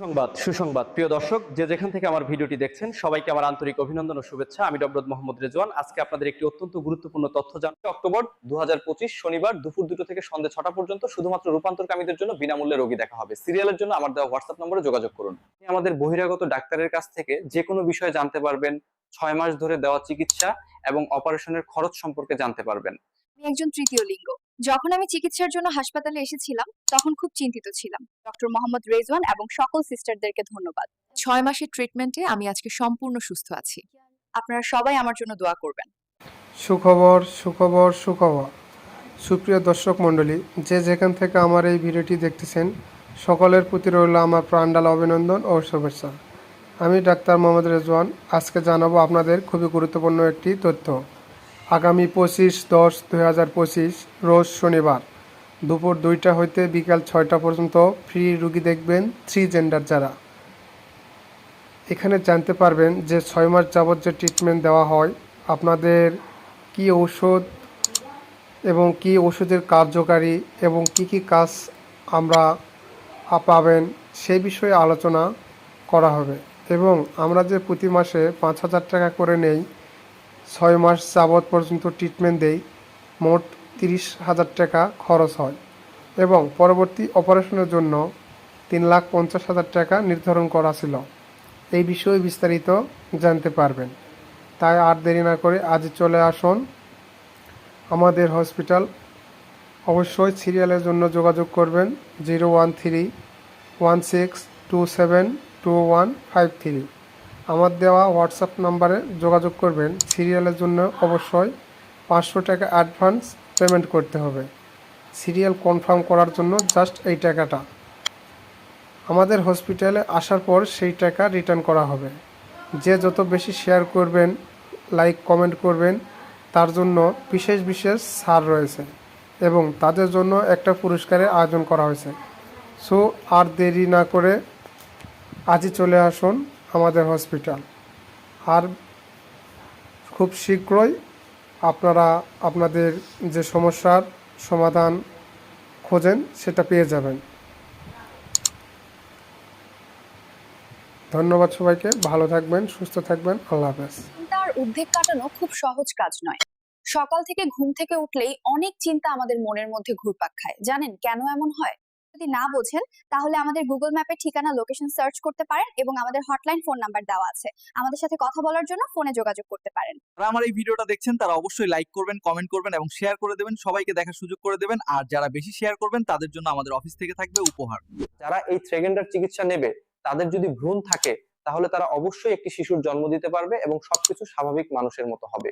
সংবাদ সুসংবাদ। প্রিয় দর্শক, যে যেখান থেকে আমার ভিডিওটি দেখছেন, সবাইকে আমার আন্তরিক অভিনন্দন ও শুভেচ্ছা। আমি ডক্টর মোহাম্মদ রেজওয়ান। আজকে আপনাদের একটি অত্যন্ত গুরুত্বপূর্ণ তথ্য জানাচ্ছি অক্টোবর দু শনিবার দুপুর দুটো থেকে সন্ধ্যে ছটা পর্যন্ত শুধুমাত্র রূপান্তরকামীদের জন্য বিনামূল্যে রোগী দেখা হবে। সিরিয়ালের জন্য আমার দেওয়া হোয়াটসঅ্যাপ নম্বরে যোগাযোগ করুন। আমাদের বহিরাগত ডাক্তারের কাছ থেকে যে কোনো বিষয়ে জানতে পারবেন, ছয় মাস ধরে দেওয়া চিকিৎসা এবং অপারেশনের খরচ সম্পর্কে জানতে পারবেন। একজন তৃতীয় লিঙ্গ। যখন আমি চিকিৎসার জন্য হাসপাতালে এসেছিলাম, তখন খুব চিন্তিত ছিলাম। ডক্টর মোহাম্মদ রেজওয়ান এবং সকল সিস্টারদেরকে ধন্যবাদ। ছয় মাসের ট্রিটমেন্টে আমি আজকে সম্পূর্ণ সুস্থ আছি। আপনারা সবাই আমার জন্য দোয়া করবেন। সুখবর সুখবর সুখবর। সুপ্রিয় দর্শক মণ্ডলী, যে যেখান থেকে আমার এই ভিডিওটি দেখতেছেন, সকলের প্রতি রইল আমার প্রাণডাল অভিনন্দন ও শুভেচ্ছা। আমি ডাক্তার মোহাম্মদ রেজওয়ান। আজকে জানাব আপনাদের খুবই গুরুত্বপূর্ণ একটি তথ্য। আগামী পঁচিশ দশ দুই হাজার পঁচিশ, রোজ শনিবার। দুপুর দুইটা হইতে বিকাল ছয়টা পর্যন্ত ফ্রি রুগী দেখবেন থ্রি জেন্ডার যারা। এখানে জানতে পারবেন যে ছয় মাস যাবত যে ট্রিটমেন্ট দেওয়া হয়, আপনাদের কি ঔষধ এবং কি ওষুধের কার্যকারী এবং কি কি কাজ আমরা পাবেন সেই বিষয়ে আলোচনা করা হবে। এবং আমরা যে প্রতি মাসে পাঁচ হাজার টাকা করে নেই ছয় মাস যাবত পর্যন্ত ট্রিটমেন্ট দেই, মোট তিরিশ হাজার টাকা খরচ হয় এবং পরবর্তী অপারেশনের জন্য তিন লাখ পঞ্চাশ হাজার টাকা নির্ধারণ করা ছিল। এই বিষয়ে বিস্তারিত জানতে পারবেন। তাই আর দেরি না করে আজ চলে আসুন আমাদের হসপিটাল অবশ্যই সিরিয়ালের জন্য যোগাযোগ করবেন zero one three one six two seven two one five three আমার দেওয়া হোয়াটসঅ্যাপ নাম্বারে যোগাযোগ করবেন। সিরিয়ালের জন্য অবশ্যই পাঁচশো টাকা অ্যাডভান্স পেমেন্ট করতে হবে। সিরিয়াল কনফার্ম করার জন্য জাস্ট এই টাকাটা। আমাদের হসপিটালে আসার পর সেই টাকা রিটার্ন করা হবে। যে যত বেশি শেয়ার করবেন, লাইক, কমেন্ট করবেন, তার জন্য বিশেষ বিশেষ ছাড় রয়েছে এবং তাদের জন্য একটা পুরস্কারের আয়োজন করা হয়েছে। সো আর দেরি না করে আজই চলে আসুন। আমাদের হসপিটাল। আর খুব শীঘ্রই আপনারা আপনাদের যে সমস্যার সমাধান খোঁজেন, সেটা পেয়ে যাবেন। ধন্যবাদ সবাইকে, ভালো থাকবেন, সুস্থ থাকবেন, আল্লাহ হাফেজ। চিন্তা আর উদ্বেগ কাটানো খুব সহজ কাজ নয়। সকাল থেকে ঘুম থেকে উঠলেই অনেক চিন্তা আমাদের মনের মধ্যে ঘুরপাক খায়। জানেন কেন এমন হয়? যদি না বোঝেন তাহলে আমাদের গুগল ম্যাপের ঠিকানা লোকেশন সার্চ করতে পারেন এবং আমাদের হটলাইন ফোন নাম্বার দেওয়া আছে। আমাদের সাথে কথা বলার জন্য ফোনে যোগাযোগ করতে পারেন। যারা আমার এই ভিডিওটা দেখছেন তারা অবশ্যই লাইক করবেন কমেন্ট করবেন এবং শেয়ার করে দেবেন। সবাইকে দেখার সুযোগ করে দেবেন। আর যারা বেশি শেয়ার করবেন তাদের জন্য আমাদের অফিস থেকে থাকবে উপহার। যারা এই থ্রেগেন্ডার চিকিৎসা নেবে তাদের যদি ভ্রূণ থাকে তাহলে তারা অবশ্যই একটি শিশুর জন্ম দিতে পারবে এবং সবকিছু স্বাভাবিক মানুষের মতো হবে।